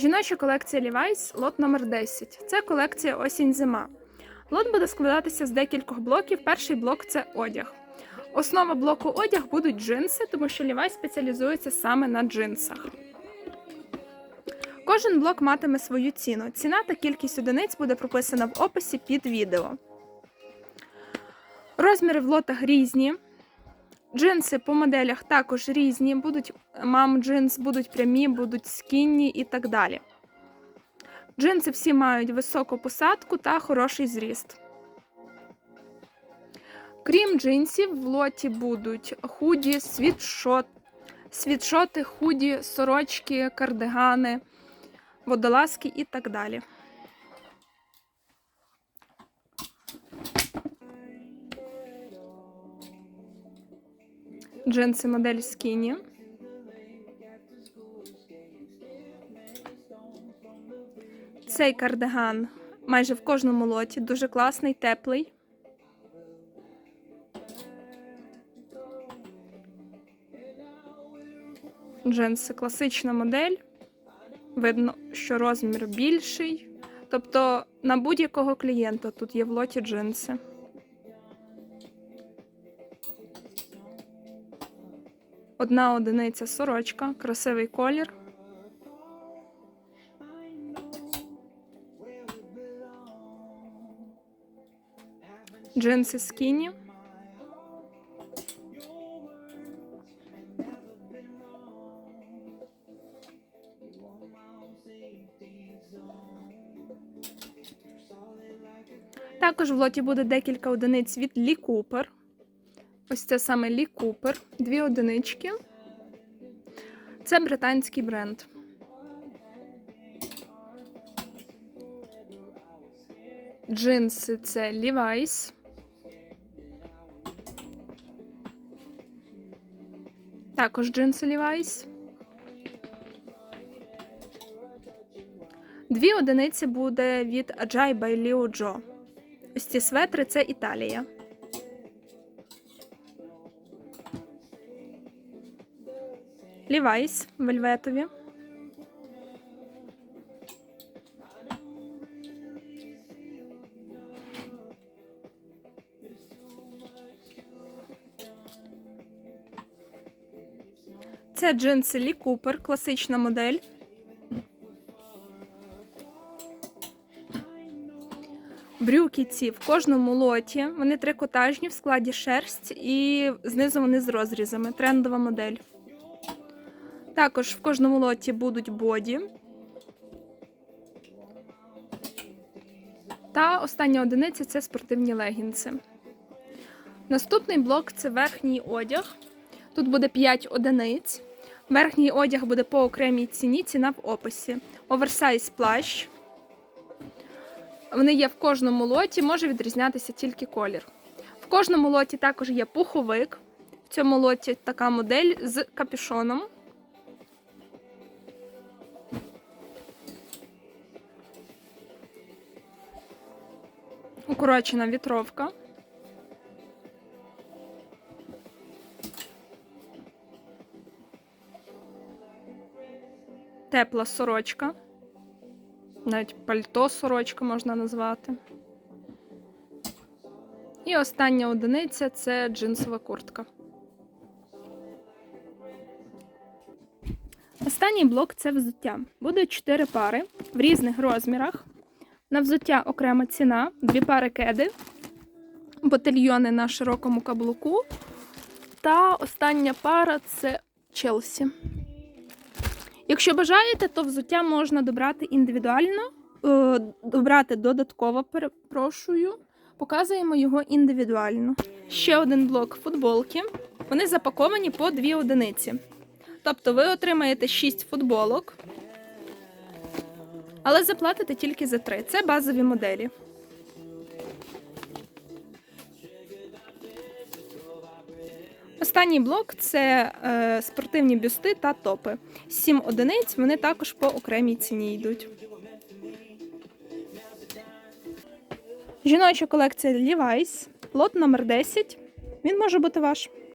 Жіноча колекція Levi's, лот номер 10. Це колекція осінь-зима. Лот буде складатися з декількох блоків. Перший блок це одяг. Основа блоку одяг будуть джинси, тому що Levi's спеціалізується саме на джинсах. Кожен блок матиме свою ціну. Ціна та кількість одиниць буде прописана в описі під відео. Розміри в лотах різні. Джинси по моделях також різні. Будуть мам джинс, будуть прямі, будуть скінні і так далі. Джинси всі мають високу посадку та хороший зріст. Крім джинсів, в лоті будуть худі, світшот, світшоти, худі, сорочки, кардигани, водолазки і так далі. Джинси модель Skinny. Цей кардиган майже в кожному лоті, дуже класний, теплий. Джинси класична модель. Видно, що розмір більший. Тобто на будь-якого клієнта тут є в лоті джинси. Одна одиниця сорочка, красивий колір. Джинси скіні. Також в лоті буде декілька одиниць від Лі Купер. Ось це саме Лі Купер. Дві одинички. Це британський бренд. Джинси це Levi's. Також джинси Levi's. Дві одиниці буде від Ajay by Leo Jo. Ось ці светри це Італія. Levi's вельветові. Це джинси Лі Купер, класична модель. Брюки ці в кожному лоті. Вони трикотажні в складі шерсть і знизу вони з розрізами. Трендова модель. Також в кожному лоті будуть боді. Та остання одиниця це спортивні легінси. Наступний блок це верхній одяг. Тут буде 5 одиниць. Верхній одяг буде по окремій ціні, ціна в описі. Оверсайз плащ. Вони є в кожному лоті, може відрізнятися тільки колір. В кожному лоті також є пуховик. В цьому лоті така модель з капюшоном. Укорочена вітровка. Тепла сорочка. Навіть пальто сорочка можна назвати. І остання одиниця це джинсова куртка. Останній блок це взуття. Буде 4 пари в різних розмірах. На взуття окрема ціна, дві пари кеди, ботильйони на широкому каблуку. Та остання пара це Челсі. Якщо бажаєте, то взуття можна добрати індивідуально, е, добрати додатково, перепрошую. Показуємо його індивідуально. Ще один блок футболки. Вони запаковані по дві одиниці. Тобто ви отримаєте 6 футболок, але заплатите тільки за 3. Це базові моделі. Останній блок це е, спортивні бюсти та топи. Сім одиниць, вони також по окремій ціні йдуть. Жіноча колекція Levi's, лот номер 10. Він може бути ваш.